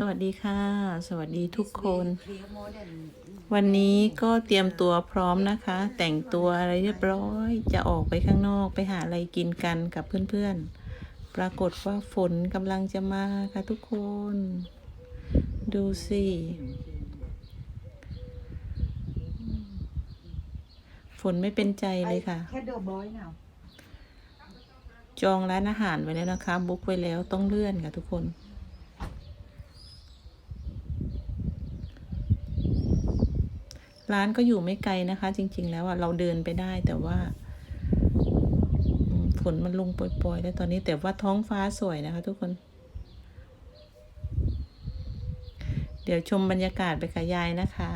สวัสดีค่ะ สวัสดีทุกคน วันนี้ก็เตรียมตัวพร้อมนะคะ แต่งตัวอะไรเรียบร้อย จะออกไปข้างนอกไปหาอะไรกินกันกับเพื่อนๆ ปรากฏว่าฝนกำลังจะมาค่ะทุกคน ดูสิ ฝนไม่เป็นใจเลยค่ะ จองร้านอาหารไว้แล้วนะคะ บุ๊กไว้แล้วต้องเลื่อนค่ะทุกคน ร้านก็อยู่ไม่ไกลนะคะ จริง ๆ แล้วอะเราเดินไปได้แต่ว่าฝนมันลงปล่อยๆแล้วตอนนี้แต่ว่าท้องฟ้าสวยนะคะ ทุกคน เดี๋ยวชมบรรยากาศไปกับยายนะคะ